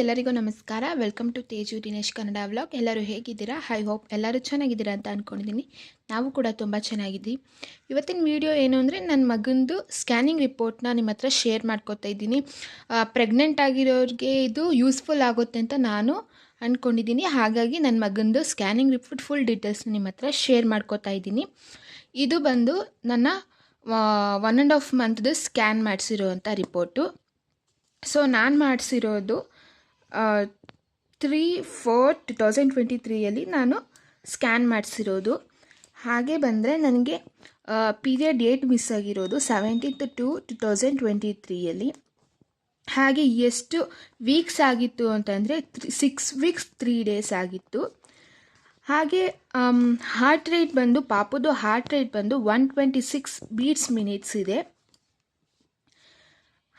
ಎಲ್ಲರಿಗೂ ನಮಸ್ಕಾರ. Welcome to Teju Dinesh Kannada vlog ಎಲ್ಲರೂ ಹೇಗಿದ್ದೀರಾ? ಐ ಹೋಪ್ ಎಲ್ಲರೂ ಚೆನ್ನಾಗಿದ್ದೀರಾ ಅಂತ ಅಂದ್ಕೊಂಡಿದ್ದೀನಿ ನಾವು ಕೂಡ ತುಂಬ ಚೆನ್ನಾಗಿದ್ದೀವಿ. ಇವತ್ತಿನ ವಿಡಿಯೋ ಏನು ಅಂದರೆ ನನ್ನ ಮಗಂದು ಸ್ಕ್ಯಾನಿಂಗ್ ರಿಪೋರ್ಟ್ನ ನಿಮ್ಮ ಹತ್ರ ಶೇರ್ ಮಾಡ್ಕೋತಾ ಇದ್ದೀನಿ. ಪ್ರೆಗ್ನೆಂಟ್ ಆಗಿರೋರಿಗೆ ಇದು ಯೂಸ್ಫುಲ್ ಆಗುತ್ತೆ ಅಂತ ನಾನು ಅಂದ್ಕೊಂಡಿದ್ದೀನಿ ಹಾಗಾಗಿ ನನ್ನ ಮಗಂದು ಸ್ಕ್ಯಾನಿಂಗ್ ರಿಪೋರ್ಟ್ ಫುಲ್ ಡೀಟೇಲ್ಸ್ನ ನಿಮ್ಮ ಹತ್ರ ಶೇರ್ ಮಾಡ್ಕೋತಾ ಇದ್ದೀನಿ. ಇದು ಬಂದು ನನ್ನ ಒನ್ ಆ್ಯಂಡ್ ಆಫ್ ಮಂತ್ದು ಸ್ಕ್ಯಾನ್ ಮಾಡಿಸಿರೋವಂಥ ರಿಪೋರ್ಟು ಸೊ ನಾನು ಮಾಡಿಸಿರೋದು three four two thousand twenty ತ್ರೀಯಲ್ಲಿ ನಾನು ಸ್ಕ್ಯಾನ್ ಮಾಡಿಸಿರೋದು. ಹಾಗೆ ಬಂದರೆ ನನಗೆ ಪೀರಿಯಡ್ ಡೇಟ್ ಮಿಸ್ ಆಗಿರೋದು seventeenth two two thousand twenty ತ್ರೀಯಲ್ಲಿ ಹಾಗೆ ಎಷ್ಟು ವೀಕ್ಸ್ ಆಗಿತ್ತು ಅಂತಂದರೆ three six weeks three days ಆಗಿತ್ತು. ಹಾಗೆ ಹಾರ್ಟ್ ರೇಟ್ ಬಂದು ಪಾಪುದು ಹಾರ್ಟ್ ರೇಟ್ ಬಂದು one twenty six beats minutes ಇದೆ.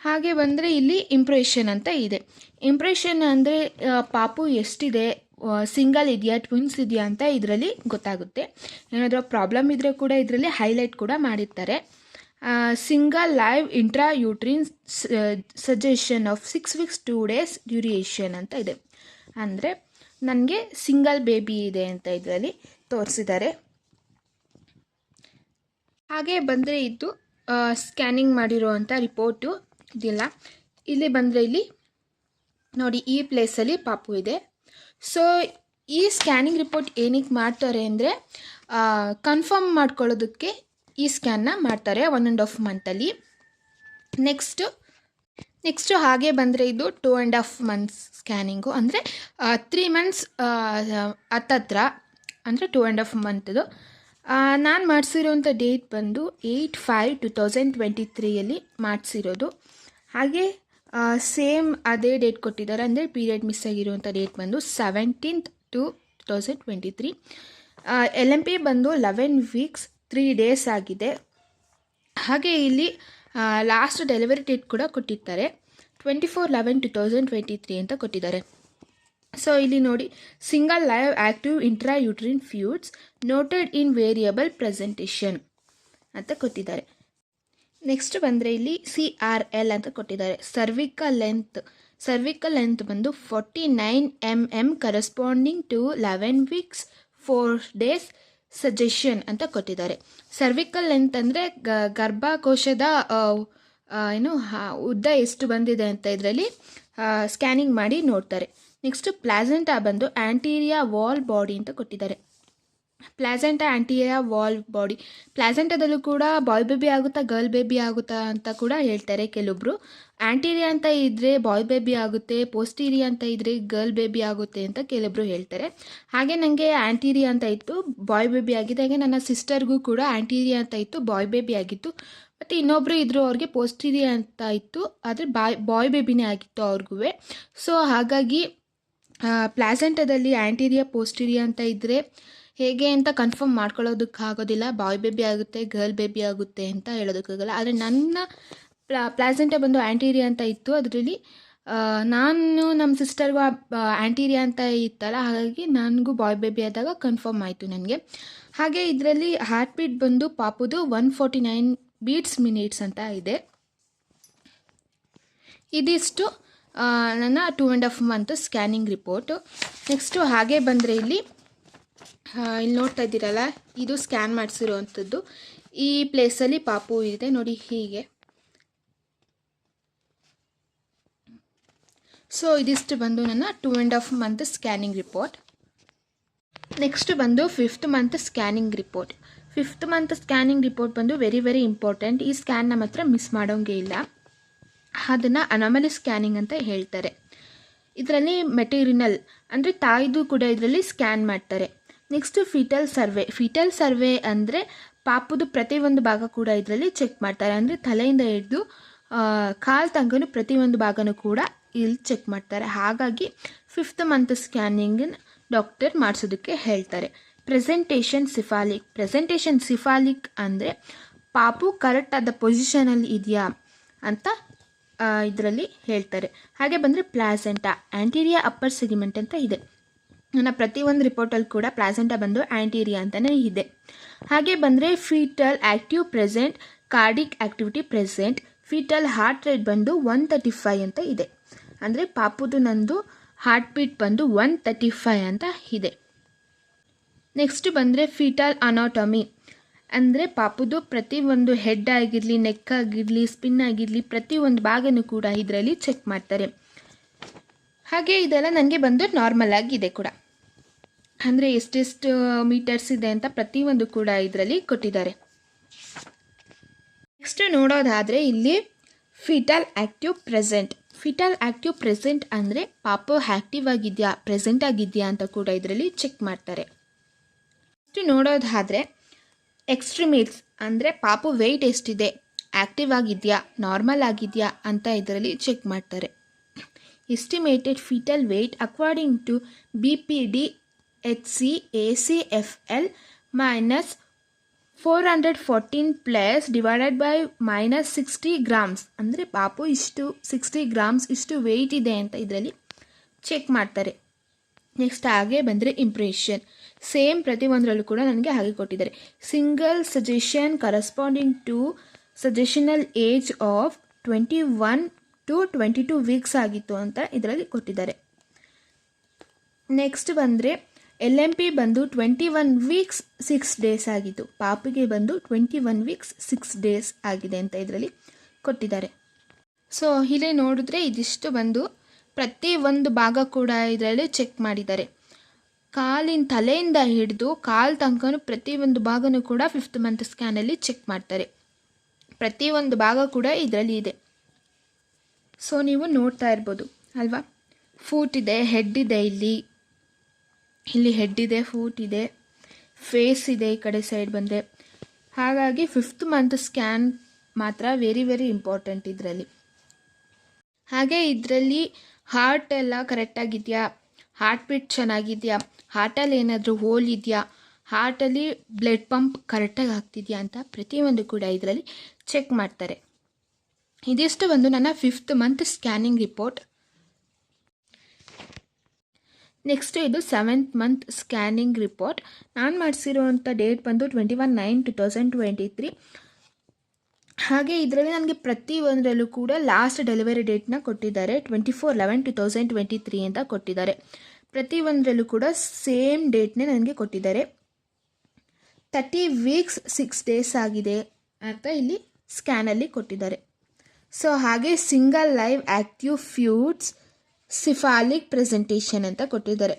ಹಾಗೆ ಬಂದರೆ ಇಲ್ಲಿ ಇಂಪ್ರೆಷನ್ ಅಂತ ಇದೆ. ಇಂಪ್ರೆಷನ್ ಅಂದರೆ ಪಾಪು ಎಷ್ಟಿದೆ ಸಿಂಗಲ್ ಇದೆಯಾ ಟ್ವಿನ್ಸ್ ಇದೆಯಾ ಅಂತ ಇದರಲ್ಲಿ ಗೊತ್ತಾಗುತ್ತೆ. ಏನಾದರೂ ಪ್ರಾಬ್ಲಮ್ ಇದ್ದರೆ ಕೂಡ ಇದರಲ್ಲಿ ಹೈಲೈಟ್ ಕೂಡ ಮಾಡಿರ್ತಾರೆ. Single live intrauterine gestation of six weeks two days duration ಅಂತ ಇದೆ. ಅಂದರೆ ನನಗೆ ಸಿಂಗಲ್ ಬೇಬಿ ಇದೆ ಅಂತ ಇದರಲ್ಲಿ ತೋರಿಸಿದ್ದಾರೆ. ಹಾಗೆ ಬಂದರೆ ಇದು ಸ್ಕ್ಯಾನಿಂಗ್ ಮಾಡಿರೋ ಅಂಥ ರಿಪೋರ್ಟು ಇದಿಲ್ಲ ಇಲ್ಲಿ ಬಂದರೆ ಇಲ್ಲಿ ನೋಡಿ ಈ ಪ್ಲೇಸಲ್ಲಿ ಪಾಪು ಇದೆ. ಸೊ ಈ ಸ್ಕ್ಯಾನಿಂಗ್ ರಿಪೋರ್ಟ್ ಏನಕ್ಕೆ ಮಾಡ್ತಾರೆ ಅಂದರೆ ಕನ್ಫರ್ಮ್ ಮಾಡ್ಕೊಳ್ಳೋದಕ್ಕೆ ಈ ಸ್ಕ್ಯಾನ್ನ ಮಾಡ್ತಾರೆ ಒನ್ ಆ್ಯಂಡ್ ಆಫ್ ಮಂತಲ್ಲಿ ನೆಕ್ಸ್ಟು ನೆಕ್ಸ್ಟು ಹಾಗೆ ಬಂದರೆ ಇದು two and half months scanning ಅಂದರೆ ತ್ರೀ ಮಂತ್ಸ್ ಹತ್ತತ್ರ, ಅಂದರೆ ಟೂ ಆ್ಯಂಡ್ ಹಾಫ್ ಮಂತ್ದು ನಾನು ಮಾಡಿಸಿರೋಂಥ ಡೇಟ್ ಬಂದು eight five two thousand twenty ತ್ರೀಯಲ್ಲಿ ಮಾಡಿಸಿರೋದು. ಹಾಗೆ ಸೇಮ್ ಅದೇ ಡೇಟ್ ಕೊಟ್ಟಿದ್ದಾರೆ. ಅಂದರೆ ಪೀರಿಯಡ್ ಮಿಸ್ ಆಗಿರುವಂಥ ಡೇಟ್ ಬಂದು seventeenth two two thousand L M P ಬಂದು ಲೆವೆನ್ ವೀಕ್ಸ್ ತ್ರೀ ಡೇಸ್ ಆಗಿದೆ. ಹಾಗೆ ಇಲ್ಲಿ ಲಾಸ್ಟ್ ಡೆಲಿವರಿ ಡೇಟ್ ಕೂಡ ಕೊಟ್ಟಿರ್ತಾರೆ twenty four eleven two thousand twenty three ಅಂತ ಕೊಟ್ಟಿದ್ದಾರೆ. ಸೊ ಇಲ್ಲಿ ನೋಡಿ single live active intrauterine fetus noted in variable presentation ಅಂತ ಕೊಟ್ಟಿದ್ದಾರೆ. ನೆಕ್ಸ್ಟ್ ಬಂದರೆ ಇಲ್ಲಿ ಸಿ ಆರ್ ಎಲ್ ಅಂತ ಕೊಟ್ಟಿದ್ದಾರೆ. ಸರ್ವಿಕಲ್ ಲೆಂತ್ ಸರ್ವಿಕಲ್ ಲೆಂತ್ ಬಂದು forty nine M M corresponding to eleven weeks four days gestation ಅಂತ ಕೊಟ್ಟಿದ್ದಾರೆ. ಸರ್ವಿಕಲ್ ಲೆಂತ್ ಅಂದರೆ ಗರ್ಭಕೋಶದ ಏನು ಉದ್ದ ಎಷ್ಟು ಬಂದಿದೆ ಅಂತ ಇದರಲ್ಲಿ ಸ್ಕ್ಯಾನಿಂಗ್ ಮಾಡಿ ನೋಡ್ತಾರೆ. ನೆಕ್ಸ್ಟ್ ಪ್ಲಾಸೆಂಟಾ ಬಂದು ಆ್ಯಂಟೀರಿಯಾ ವಾಲ್ ಬಾಡಿ ಅಂತ ಕೊಟ್ಟಿದ್ದಾರೆ. Placenta anterior wall body. ಪ್ಲಾಸೆಂಟಾದಲ್ಲೂ ಕೂಡ ಬಾಯ್ ಬೇಬಿ ಆಗುತ್ತಾ, ಗರ್ಲ್ ಬೇಬಿ ಆಗುತ್ತಾ ಅಂತ ಕೂಡ ಹೇಳ್ತಾರೆ ಕೆಲವೊಬ್ರು. ಆ್ಯಂಟೀರಿಯಾ ಅಂತ ಇದ್ದರೆ ಬಾಯ್ ಬೇಬಿ ಆಗುತ್ತೆ ಪೋಸ್ಟೀರಿಯಾ ಅಂತ ಇದ್ದರೆ ಗರ್ಲ್ ಬೇಬಿ ಆಗುತ್ತೆ ಅಂತ ಕೆಲವೊಬ್ರು ಹೇಳ್ತಾರೆ. ಹಾಗೆ ನನಗೆ ಆ್ಯಂಟೀರಿಯಾ ಅಂತ ಇತ್ತು, ಬಾಯ್ ಬೇಬಿ ಆಗಿದೆ. ಹಾಗೆ ನನ್ನ ಸಿಸ್ಟರ್ಗೂ ಕೂಡ ಆ್ಯಂಟೀರಿಯಾ ಅಂತ ಇತ್ತು, ಬಾಯ್ ಬೇಬಿ ಆಗಿತ್ತು. ಮತ್ತು ಇನ್ನೊಬ್ಬರು ಇದ್ದರು ಅವ್ರಿಗೆ ಪೋಸ್ಟೀರಿಯಾ ಅಂತ ಇತ್ತು, ಆದರೆ ಬಾಯ್ ಬಾಯ್ ಬೇಬಿನೇ ಆಗಿತ್ತು ಅವ್ರಿಗೂ ಸೊ ಹಾಗಾಗಿ ಪ್ಲಾಸೆಂಟಾದಲ್ಲಿ ಆ್ಯಂಟೀರಿಯಾ ಪೋಸ್ಟೀರಿಯಾ ಅಂತ ಇದ್ದರೆ ಹೇಗೆ ಅಂತ ಕನ್ಫರ್ಮ್ ಮಾಡ್ಕೊಳ್ಳೋದಕ್ಕಾಗೋದಿಲ್ಲ. ಬಾಯ್ ಬೇಬಿ ಆಗುತ್ತೆ ಗರ್ಲ್ ಬೇಬಿ ಆಗುತ್ತೆ ಅಂತ ಹೇಳೋದಕ್ಕಾಗಲ್ಲ. ಆದರೆ ನನ್ನ ಪ್ಲಾ ಪ್ಲಾಸೆಂಟ ಬಂದು ಆ್ಯಂಟೀರಿಯಾ ಅಂತ ಇತ್ತು. ಅದರಲ್ಲಿ ನಾನು ನಮ್ಮ ಸಿಸ್ಟರ್ಗೂ ಆ್ಯಂಟೀರಿಯಾ ಅಂತ ಇತ್ತಲ್ಲ, ಹಾಗಾಗಿ ನನಗೂ ಬಾಯ್ ಬೇಬಿ ಆದಾಗ ಕನ್ಫರ್ಮ್ ಆಯಿತು ನನಗೆ. ಹಾಗೆ ಇದರಲ್ಲಿ ಹಾರ್ಟ್ ಬೀಟ್ ಬಂದು ಪಾಪುದು one forty nine beats minutes ಅಂತ ಇದೆ. ಇದಿಷ್ಟು ನನ್ನ two and half month scanning report next ಹಾಗೆ ಬಂದರೆ ಇಲ್ಲಿ ಇಲ್ಲಿ ನೋಡ್ತಾ ಇದ್ದೀರಲ್ಲ, ಇದು ಸ್ಕ್ಯಾನ್ ಮಾಡಿಸಿರುವಂಥದ್ದು. ಈ ಪ್ಲೇಸಲ್ಲಿ ಪಾಪು ಇದೆ, ನೋಡಿ ಹೀಗೆ. ಸೊ ಇದಿಷ್ಟು ಬಂದು ನನ್ನ two and half month scanning report next ಬಂದು fifth month scanning report fifth month scanning report ಬಂದು ವೆರಿ ವೆರಿ ಇಂಪಾರ್ಟೆಂಟ್ ಈ ಸ್ಕ್ಯಾನ್ ನಮ್ಮ ಹತ್ರ ಮಿಸ್ ಮಾಡೋಂಗೆ ಇಲ್ಲ. ಅದನ್ನು ಅನಾಮಲಿ ಸ್ಕ್ಯಾನಿಂಗ್ ಅಂತ ಹೇಳ್ತಾರೆ. ಇದರಲ್ಲಿ ಮೆಟೀರಿಯಲ್ ಅಂದರೆ ತಾಯಿದು ಕೂಡ ಇದರಲ್ಲಿ ಸ್ಕ್ಯಾನ್ ಮಾಡ್ತಾರೆ. Next fetal survey fetal survey ಅಂದರೆ ಪಾಪುದು ಪ್ರತಿಯೊಂದು ಭಾಗ ಕೂಡ ಇದರಲ್ಲಿ ಚೆಕ್ ಮಾಡ್ತಾರೆ. ಅಂದರೆ ತಲೆಯಿಂದ ಹಿಡಿದು ಕಾಲು ತನಕನೂ ಪ್ರತಿಯೊಂದು ಭಾಗನೂ ಕೂಡ ಇಲ್ಲಿ ಚೆಕ್ ಮಾಡ್ತಾರೆ. ಹಾಗಾಗಿ ಫಿಫ್ತ್ ಮಂತ್ ಸ್ಕ್ಯಾನಿಂಗನ್ನು ಡಾಕ್ಟರ್ ಮಾಡಿಸೋದಕ್ಕೆ ಹೇಳ್ತಾರೆ. ಪ್ರೆಸೆಂಟೇಷನ್ ಸಿಫಾಲಿಕ್ ಪ್ರೆಸೆಂಟೇಷನ್ ಸಿಫಾಲಿಕ್ ಅಂದರೆ ಪಾಪು ಕರೆಕ್ಟಾದ ಪೊಸಿಷನಲ್ಲಿ ಇದೆಯಾ ಅಂತ ಇದರಲ್ಲಿ ಹೇಳ್ತಾರೆ. ಹಾಗೆ ಬಂದರೆ ಪ್ಲಾಸೆಂಟಾ ಆ್ಯಂಟೀರಿಯಾ ಅಪ್ಪರ್ ಸೆಗ್ಮೆಂಟ್ ಅಂತ ಇದೆ. ನನ್ನ ಪ್ರತಿಯೊಂದು ರಿಪೋರ್ಟಲ್ಲಿ ಕೂಡ ಪ್ಲಾಸೆಂಟಾ ಬಂದು ಆ್ಯಂಟೀರಿಯಾ ಅಂತಲೇ ಇದೆ. ಹಾಗೆ ಬಂದರೆ fetal active present cardiac activity present fetal heart rate ಬಂದು ಒನ್ ತರ್ಟಿ ಫೈವ್ ಅಂತ ಇದೆ. ಅಂದರೆ ಪಾಪುದು ನಂದು ಹಾರ್ಟ್ ಬೀಟ್ ಬಂದು ಒನ್ ತರ್ಟಿ ಫೈವ್ ಅಂತ ಇದೆ. ನೆಕ್ಸ್ಟ್ ಬಂದರೆ ಫೀಟಲ್ ಅನಾಟಮಿ ಅಂದರೆ ಪಾಪುದು ಪ್ರತಿಯೊಂದು ಹೆಡ್ ಆಗಿರಲಿ ನೆಕ್ ಆಗಿರಲಿ ಸ್ಪಿನ್ ಆಗಿರಲಿ, ಪ್ರತಿಯೊಂದು ಭಾಗನೂ ಕೂಡ ಇದರಲ್ಲಿ ಚೆಕ್ ಮಾಡ್ತಾರೆ. ಹಾಗೆ ಇದೆಲ್ಲ ನನಗೆ ಬಂದು ನಾರ್ಮಲ್ ಆಗಿದೆ ಕೂಡ. ಅಂದರೆ ಎಷ್ಟೆಷ್ಟು ಮೀಟರ್ಸ್ ಇದೆ ಅಂತ ಪ್ರತಿಯೊಂದು ಕೂಡ ಇದರಲ್ಲಿ ಕೊಟ್ಟಿದ್ದಾರೆ. ನೆಕ್ಸ್ಟ್ ನೋಡೋದಾದರೆ ಇಲ್ಲಿ fetal active present fetal active present ಅಂದರೆ ಪಾಪು ಆ್ಯಕ್ಟಿವ್ ಆಗಿದೆಯಾ ಪ್ರೆಸೆಂಟ್ ಆಗಿದೆಯಾ ಅಂತ ಕೂಡ ಇದರಲ್ಲಿ ಚೆಕ್ ಮಾಡ್ತಾರೆ. ನೆಕ್ಸ್ಟ್ ನೋಡೋದಾದರೆ ಎಕ್ಸ್ಟ್ರೀಮಿಲ್ಸ್ ಅಂದರೆ ಪಾಪು ವೆಯ್ಟ್ ಎಷ್ಟಿದೆ ಆ್ಯಕ್ಟಿವ್ ಆಗಿದೆಯಾ ನಾರ್ಮಲ್ ಆಗಿದೆಯಾ ಅಂತ ಇದರಲ್ಲಿ ಚೆಕ್ ಮಾಡ್ತಾರೆ. Estimated fetal weight according to B P D H C A C F L minus four hundred fourteen plus divided by minus sixty grams ಅಂದರೆ ಪಾಪು ಇಷ್ಟು ಸಿಕ್ಸ್ಟಿ ಗ್ರಾಮ್ಸ್ ಇಷ್ಟು ವೆಯ್ಟ್ ಇದೆ ಅಂತ ಇದರಲ್ಲಿ ಚೆಕ್ ಮಾಡ್ತಾರೆ. ನೆಕ್ಸ್ಟ್ ಹಾಗೆ ಬಂದರೆ ಇಂಪ್ರೆಷನ್ ಸೇಮ್ ಪ್ರತಿಯೊಂದರಲ್ಲೂ ಕೂಡ ನನಗೆ ಹಾಗೆ ಕೊಟ್ಟಿದ್ದಾರೆ. Single gestation corresponding to gestational age of twenty one two twenty two weeks ಆಗಿತ್ತು ಅಂತ ಇದರಲ್ಲಿ ಕೊಟ್ಟಿದ್ದಾರೆ. ನೆಕ್ಸ್ಟ್ ಬಂದರೆ ಎಲ್ ಎಂ ಪಿ ಬಂದು twenty one weeks six days ಆಗಿತ್ತು ಪಾಪಿಗೆ ಬಂದು twenty one weeks six days ಆಗಿದೆ ಅಂತ ಇದರಲ್ಲಿ ಕೊಟ್ಟಿದ್ದಾರೆ. ಸೊ ಇಲ್ಲಿ ನೋಡಿದ್ರೆ ಇದಿಷ್ಟು ಬಂದು ಪ್ರತಿ ಒಂದು ಭಾಗ ಕೂಡ ಇದರಲ್ಲಿ ಚೆಕ್ ಮಾಡಿದ್ದಾರೆ. ಕಾಲಿನ ತಲೆಯಿಂದ ಹಿಡಿದು ಕಾಲು ತನಕನೂ ಪ್ರತಿಯೊಂದು ಭಾಗನೂ ಕೂಡ ಫಿಫ್ತ್ ಮಂತ್ ಸ್ಕ್ಯಾನಲ್ಲಿ ಚೆಕ್ ಮಾಡ್ತಾರೆ. ಪ್ರತಿಯೊಂದು ಭಾಗ ಕೂಡ ಇದರಲ್ಲಿ ಇದೆ. ಸೊ ನೀವು ನೋಡ್ತಾ ಇರ್ಬೋದು, ಅಲ್ವಾ? ಫೂಟ್ ಇದೆ ಹೆಡ್ ಇದೆ ಇಲ್ಲಿ. ಇಲ್ಲಿ ಹೆಡ್ ಇದೆ ಫೂಟ್ ಇದೆ ಫೇಸ್ ಇದೆ ಈ ಕಡೆ ಸೈಡ್ ಬಂದರೆ ಹಾಗಾಗಿ ಫಿಫ್ತ್ ಮಂತ್ ಸ್ಕ್ಯಾನ್ ಮಾತ್ರ ವೆರಿ ವೆರಿ ಇಂಪಾರ್ಟೆಂಟ್ ಇದರಲ್ಲಿ. ಹಾಗೆ ಇದರಲ್ಲಿ ಹಾರ್ಟ್ ಎಲ್ಲ ಕರೆಕ್ಟಾಗಿದೆಯಾ ಹಾರ್ಟ್ ಬೀಟ್ ಚೆನ್ನಾಗಿದೆಯಾ? ಹಾರ್ಟಲ್ಲಿ ಏನಾದರೂ ಹೋಲ್ ಇದೆಯಾ? ಹಾರ್ಟಲ್ಲಿ ಬ್ಲಡ್ ಪಂಪ್ ಕರೆಕ್ಟಾಗಿ ಆಗ್ತಿದೆಯಾ ಅಂತ ಪ್ರತಿಯೊಂದು ಕೂಡ ಇದರಲ್ಲಿ ಚೆಕ್ ಮಾಡ್ತಾರೆ. ಇದಿಷ್ಟು ಒಂದು ನನ್ನ fifth month scanning report next ಇದು ಸೆವೆಂತ್ ಮಂತ್ ಸ್ಕ್ಯಾನಿಂಗ್ ರಿಪೋರ್ಟ್ ನಾನು ಮಾಡಿಸಿರುವಂಥ ಡೇಟ್ ಬಂದು twenty one nine two thousand twenty three ಹಾಗೆ ಇದರಲ್ಲಿ ನನಗೆ ಪ್ರತಿ ಒಂದರಲ್ಲೂ ಕೂಡ ಲಾಸ್ಟ್ ಡೆಲಿವರಿ ಡೇಟ್ನ ಕೊಟ್ಟಿದ್ದಾರೆ. Twenty four eleven two thousand twenty three ಅಂತ ಕೊಟ್ಟಿದ್ದಾರೆ. ಪ್ರತಿ ಒಂದರಲ್ಲೂ ಕೂಡ ಸೇಮ್ ಡೇಟ್ನೇ ನನಗೆ ಕೊಟ್ಟಿದ್ದಾರೆ. ತರ್ಟಿ ವೀಕ್ಸ್ ಸಿಕ್ಸ್ ಡೇಸ್ ಆಗಿದೆ ಅಂತ ಇಲ್ಲಿ ಸ್ಕ್ಯಾನಲ್ಲಿ ಕೊಟ್ಟಿದ್ದಾರೆ. ಸೊ ಹಾಗೆ single live active fetus cephalic presentation ಅಂತ ಕೊಟ್ಟಿದ್ದಾರೆ.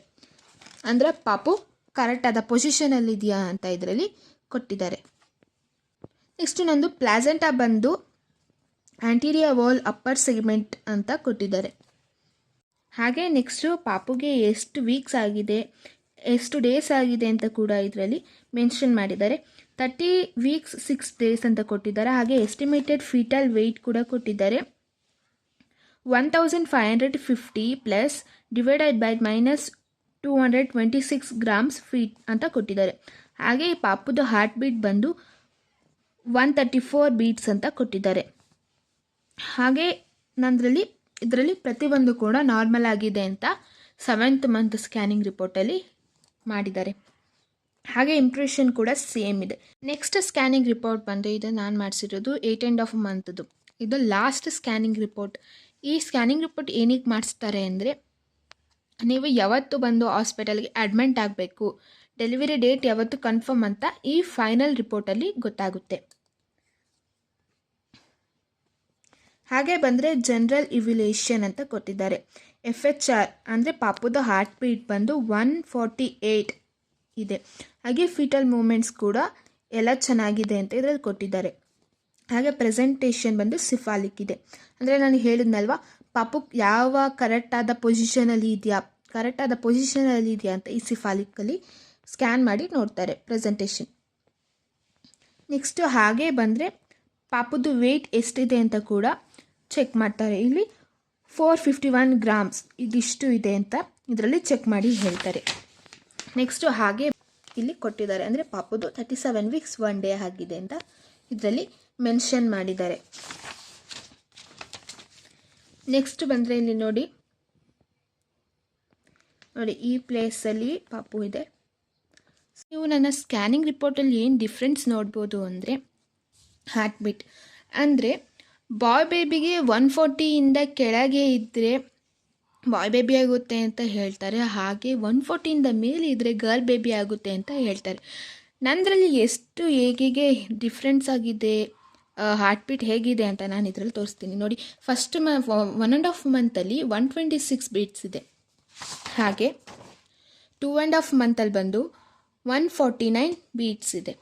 ಅಂದರೆ ಪಾಪು ಕರೆಕ್ಟಾದ ಪೊಸಿಷನಲ್ಲಿದೆಯಾ ಅಂತ ಇದರಲ್ಲಿ ಕೊಟ್ಟಿದ್ದಾರೆ. ನೆಕ್ಸ್ಟು ನಂದು ಪ್ಲಾಸೆಂಟಾ ಬಂದು ಆ್ಯಂಟೀರಿಯಾ ವಾಲ್ ಅಪ್ಪರ್ ಸೆಗ್ಮೆಂಟ್ ಅಂತ ಕೊಟ್ಟಿದ್ದಾರೆ. ಹಾಗೆ ನೆಕ್ಸ್ಟು ಪಾಪುಗೆ ಎಷ್ಟು ವೀಕ್ಸ್ ಆಗಿದೆ, ಎಷ್ಟು ಡೇಸ್ ಆಗಿದೆ ಅಂತ ಕೂಡ ಇದರಲ್ಲಿ ಮೆನ್ಷನ್ ಮಾಡಿದ್ದಾರೆ. ತರ್ಟಿ ವೀಕ್ಸ್ ಸಿಕ್ಸ್ ಡೇಸ್ ಅಂತ ಕೊಟ್ಟಿದ್ದಾರೆ. ಹಾಗೆ ಎಸ್ಟಿಮೇಟೆಡ್ ಫೀಟಲ್ ವೆಯ್ಟ್ ಕೂಡ ಕೊಟ್ಟಿದ್ದಾರೆ. One thousand five hundred fifty plus divided by minus two hundred twenty six grams feet ಅಂತ ಕೊಟ್ಟಿದ್ದಾರೆ. ಹಾಗೆ ಈ ಪಾಪುದು ಹಾರ್ಟ್ ಬೀಟ್ ಬಂದು ಒನ್ ತರ್ಟಿ ಫೋರ್ ಬೀಟ್ಸ್ ಅಂತ ಕೊಟ್ಟಿದ್ದಾರೆ. ಹಾಗೆ ನಂದರಲ್ಲಿ, ಇದರಲ್ಲಿ ಪ್ರತಿಯೊಂದು ಕೂಡ ನಾರ್ಮಲ್ ಆಗಿದೆ ಅಂತ ಸೆವೆಂತ್ ಮಂತ್ ಸ್ಕ್ಯಾನಿಂಗ್ ರಿಪೋರ್ಟಲ್ಲಿ ಮಾಡಿದ್ದಾರೆ. ಹಾಗೆ ಇಂಪ್ರೆಷನ್ ಕೂಡ ಸೇಮ್ ಇದೆ. ನೆಕ್ಸ್ಟ್ ಸ್ಕ್ಯಾನಿಂಗ್ ರಿಪೋರ್ಟ್ ಬಂದು ಇದು ನಾನು ಮಾಡಿಸಿರೋದು ಏಯ್ಟ್ ಎಂಡ್ ಆಫ್ ಮಂತ್ದು ಇದು ಲಾಸ್ಟ್ ಸ್ಕ್ಯಾನಿಂಗ್ ರಿಪೋರ್ಟ್ ಈ ಸ್ಕ್ಯಾನಿಂಗ್ ರಿಪೋರ್ಟ್ ಏನಕ್ಕೆ ಮಾಡಿಸ್ತಾರೆ ಅಂದರೆ, ನೀವು ಯಾವತ್ತು ಬಂದು ಹಾಸ್ಪಿಟಲ್ಗೆ ಅಡ್ಮಿಂಟ್ ಆಗಬೇಕು, ಡೆಲಿವರಿ ಡೇಟ್ ಯಾವತ್ತು ಕನ್ಫರ್ಮ್ ಅಂತ ಈ ಫೈನಲ್ ರಿಪೋರ್ಟಲ್ಲಿ ಗೊತ್ತಾಗುತ್ತೆ. ಹಾಗೆ ಬಂದರೆ ಜನರಲ್ ಇವ್ಯುಲೇಷನ್ ಅಂತ ಕೊಟ್ಟಿದ್ದಾರೆ. ಎಫ್ ಎಚ್ ಆರ್ ಅಂದರೆ ಪಾಪುದ ಹಾರ್ಟ್ ಬೀಟ್ ಬಂದು ಒನ್ ಫಾರ್ಟಿ ಏಯ್ಟ್ ಇದೆ. ಹಾಗೆ ಫೀಟಲ್ ಮೂಮೆಂಟ್ಸ್ ಕೂಡ ಎಲ್ಲ ಚೆನ್ನಾಗಿದೆ ಅಂತ ಇದರಲ್ಲಿ ಕೊಟ್ಟಿದ್ದಾರೆ. ಹಾಗೆ ಪ್ರೆಸೆಂಟೇಷನ್ ಬಂದು ಸಿಫಾಲಿಕ್ ಇದೆ. ಅಂದರೆ ನಾನು ಹೇಳಿದ್ನಲ್ವ, ಪಾಪು ಯಾವ ಕರೆಕ್ಟಾದ ಪೊಸಿಷನಲ್ಲಿ ಇದೆಯಾ ಕರೆಕ್ಟಾದ ಪೊಸಿಷನಲ್ಲಿ ಇದೆಯಾ ಅಂತ ಈ ಸಿಫಾಲಿಕ್ಕಲ್ಲಿ ಸ್ಕ್ಯಾನ್ ಮಾಡಿ ನೋಡ್ತಾರೆ ಪ್ರೆಸೆಂಟೇಷನ್ ನೆಕ್ಸ್ಟು ಹಾಗೆ ಬಂದರೆ ಪಾಪುದು ವೆಯ್ಟ್ ಎಷ್ಟಿದೆ ಅಂತ ಕೂಡ ಚೆಕ್ ಮಾಡ್ತಾರೆ. ಇಲ್ಲಿ ಫೋರ್ ಫಿಫ್ಟಿ ಒನ್ ಗ್ರಾಮ್ಸ್ ಇದಿಷ್ಟು ಇದೆ ಅಂತ ಇದರಲ್ಲಿ ಚೆಕ್ ಮಾಡಿ ಹೇಳ್ತಾರೆ. ನೆಕ್ಸ್ಟು ಹಾಗೆ ಇಲ್ಲಿ ಕೊಟ್ಟಿದ್ದಾರೆ. ಅಂದರೆ ಪಾಪುದು thirty seven weeks one day ಆಗಿದೆ ಅಂತ ಇದರಲ್ಲಿ ಮೆನ್ಷನ್ ಮಾಡಿದ್ದಾರೆ. ನೆಕ್ಸ್ಟ್ ಬಂದರೆ ಇಲ್ಲಿ ನೋಡಿ. ನೋಡಿ, ಈ ಪ್ಲೇಸಲ್ಲಿ ಪಾಪು ಇದೆ. ನೀವು ನನ್ನ ಸ್ಕ್ಯಾನಿಂಗ್ ರಿಪೋರ್ಟಲ್ಲಿ ಏನು ಡಿಫ್ರೆನ್ಸ್ ನೋಡ್ಬೋದು ಅಂದರೆ ಹಾರ್ಟ್ ಬೀಟ್ ಅಂದರೆ ಬಾಯ್ ಬೇಬಿಗೆ ಒನ್ ಫೋರ್ಟಿಯಿಂದ ಕೆಳಗೆ ಇದ್ದರೆ ಬಾಯ್ ಬೇಬಿ ಆಗುತ್ತೆ ಅಂತ ಹೇಳ್ತಾರೆ. ಹಾಗೆ ಒನ್ ಫೋರ್ಟಿಯಿಂದ ಮೇಲೆ ಇದ್ದರೆ ಗರ್ಲ್ ಬೇಬಿ ಆಗುತ್ತೆ ಅಂತ ಹೇಳ್ತಾರೆ. ನಂದರಲ್ಲಿ ಎಷ್ಟು ಹೇಗೆ ಡಿಫ್ರೆನ್ಸ್ ಆಗಿದೆ? ಹಾರ್ಟ್ ಬೀಟ್ ಹೇಗಿದೆ ಅಂತ ನಾನು ಇದರಲ್ಲಿ ತೋರಿಸ್ತೀನಿ. ನೋಡಿ ಫಸ್ಟ್ ಮ ಒನ್ ಆ್ಯಂಡ್ ಆಫ್ ಮಂತಲ್ಲಿ ಒನ್ ಟ್ವೆಂಟಿ ಸಿಕ್ಸ್ ಬೀಟ್ಸ್ ಇದೆ. ಹಾಗೆ ಟೂ ಆ್ಯಂಡ್ ಆಫ್ ಮಂತಲ್ಲಿ ಬಂದು ಒನ್ ಫಾರ್ಟಿ ನೈನ್ ಬೀಟ್ಸ್ ಇದೆ.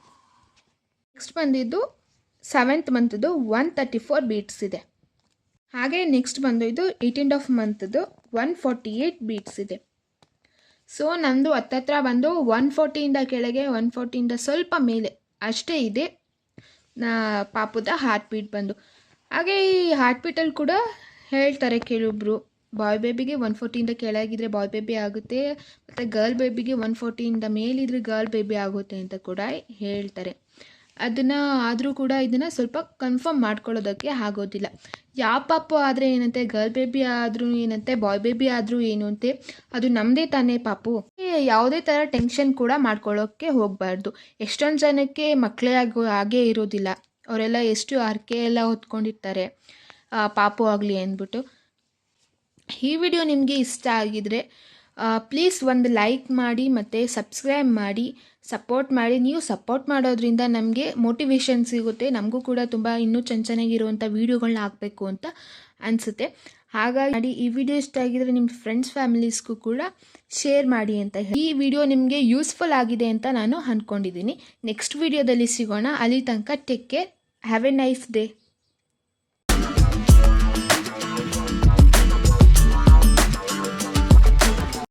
ನೆಕ್ಸ್ಟ್ ಬಂದಿದ್ದು ಸೆವೆಂತ್ ಮಂತದ್ದು ಒನ್ ತರ್ಟಿ ಫೋರ್ ಬೀಟ್ಸ್ ಇದೆ. ಹಾಗೆ ನೆಕ್ಸ್ಟ್ ಬಂದು ಇದು ಏಯ್ಟೀನ್ ಆಫ್ ಮಂತದ್ದು ಒನ್ ಫಾರ್ಟಿ ಏಯ್ಟ್ ಬೀಟ್ಸ್ ಇದೆ. ಸೊ ನಂದು ಹತ್ತತ್ರ ಬಂದು ಒನ್ ಫೋರ್ಟಿಯಿಂದ ಕೆಳಗೆ ಒನ್ ಫೋರ್ಟಿಯಿಂದ ಸ್ವಲ್ಪ ಮೇಲೆ, ಅಷ್ಟೇ ಇದೆ. ಪಾಪುದ ಹಾರ್ಟ್ ಬೀಟ್ ಬಂದು. ಹಾಗೆ ಈ ಹಾರ್ಟ್ ಬೀಟಲ್ಲಿ ಕೂಡ ಹೇಳ್ತಾರೆ ಕೆಲವೊಬ್ರು ಬಾಯ್ ಬೇಬಿಗೆ ಒನ್ ಫೋರ್ಟಿಯಿಂದ ಕೆಳಗಿದ್ರೆ ಬಾಯ್ ಬೇಬಿ ಆಗುತ್ತೆ, ಮತ್ತು ಗರ್ಲ್ ಬೇಬಿಗೆ ಒನ್ ಫೋರ್ಟಿಯಿಂದ ಮೇಲಿದ್ರೆ ಗರ್ಲ್ ಬೇಬಿ ಆಗುತ್ತೆ ಅಂತ ಕೂಡ ಹೇಳ್ತಾರೆ. ಅದನ್ನು ಆದರೂ ಕೂಡ ಇದನ್ನು ಸ್ವಲ್ಪ ಕನ್ಫರ್ಮ್ ಮಾಡ್ಕೊಳ್ಳೋದಕ್ಕೆ ಆಗೋದಿಲ್ಲ. ಯಾವ ಪಾಪು ಆದರೆ ಏನಂತೆ? ಗರ್ಲ್ ಬೇಬಿ ಆದರೂ ಏನಂತೆ? ಬಾಯ್ ಬೇಬಿ ಆದರೂ ಏನು ಅಂತೆ ಅದು ನಮ್ಮದೇ ತಾನೇ ಪಾಪು. ಯಾವುದೇ ಥರ ಟೆನ್ಷನ್ ಕೂಡ ಮಾಡ್ಕೊಳ್ಳೋಕ್ಕೆ ಹೋಗಬಾರ್ದು. ಎಷ್ಟೊಂದು ಜನಕ್ಕೆ ಮಕ್ಕಳೇ ಆಗೋ ಹಾಗೇ ಇರೋದಿಲ್ಲ. ಅವರೆಲ್ಲ ಎಷ್ಟು ಹರಕೆ ಎಲ್ಲ ಹೊತ್ಕೊಂಡಿರ್ತಾರೆ. ಪಾಪು ಆಗಲಿ ಅಂದ್ಬಿಟ್ಟು. ಈ ವಿಡಿಯೋ ನಿಮಗೆ ಇಷ್ಟ ಆಗಿದರೆ ಪ್ಲೀಸ್ ಒಂದು ಲೈಕ್ ಮಾಡಿ ಮತ್ತು ಸಬ್ಸ್ಕ್ರೈಬ್ ಮಾಡಿ. ಸಪೋರ್ಟ್ ಮಾಡಿ, ನೀವು ಸಪೋರ್ಟ್ ಮಾಡೋದ್ರಿಂದ ನಮಗೆ ಮೋಟಿವೇಶನ್ ಸಿಗುತ್ತೆ. ನಮಗೂ ಕೂಡ ತುಂಬ ಇನ್ನೂ ಚೆನ್ನ ಚೆನ್ನಾಗಿರುವಂಥ ವೀಡಿಯೋಗಳನ್ನ ಹಾಕಬೇಕು ಅಂತ ಅನಿಸುತ್ತೆ. ಹಾಗಾಗಿ ಈ ವಿಡಿಯೋ ಇಷ್ಟ ಆಗಿದ್ರೆ ನಿಮ್ಮ ಫ್ರೆಂಡ್ಸ್ ಫ್ಯಾಮಿಲೀಸ್ಗೂ ಕೂಡ ಶೇರ್ ಮಾಡಿ ಅಂತ ಹೇಳಿ. ಈ ವಿಡಿಯೋ ನಿಮಗೆ ಯೂಸ್ಫುಲ್ ಆಗಿದೆ ಅಂತ ನಾನು ಅಂದ್ಕೊಂಡಿದ್ದೀನಿ ನೆಕ್ಸ್ಟ್ ವಿಡಿಯೋದಲ್ಲಿ ಸಿಗೋಣ. ಅಲ್ಲಿ ತನಕ take care have a nice day